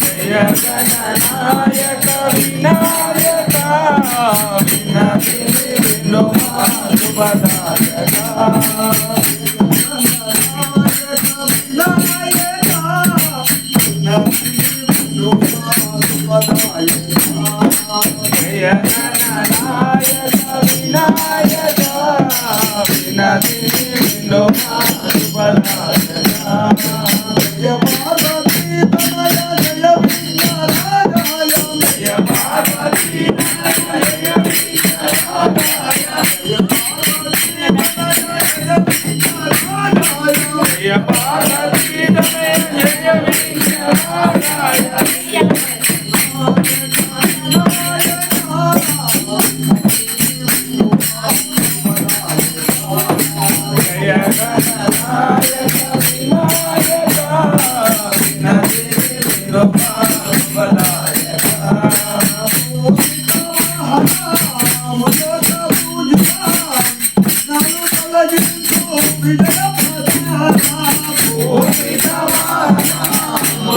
జయ గణనాయక వినాయక వినతిని వినుమా శుభదాయక జయ గణనాయక Vinayaka వినతిని Oh,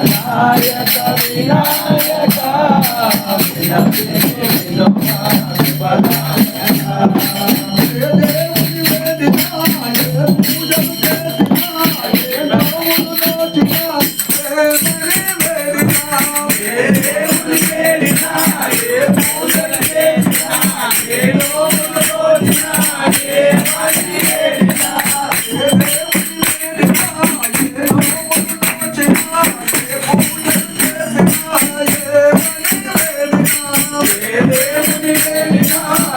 Vinayaka Vinayaka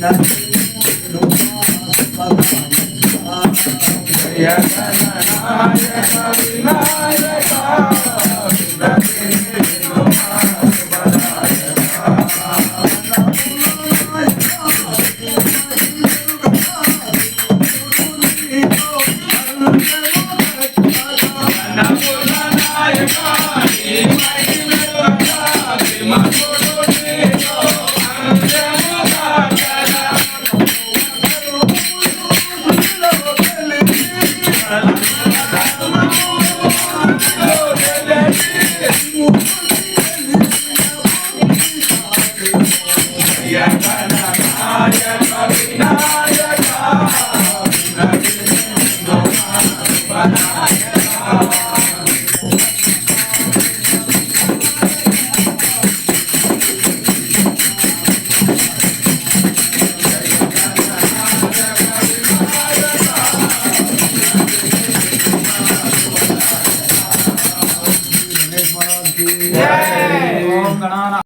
Now we're not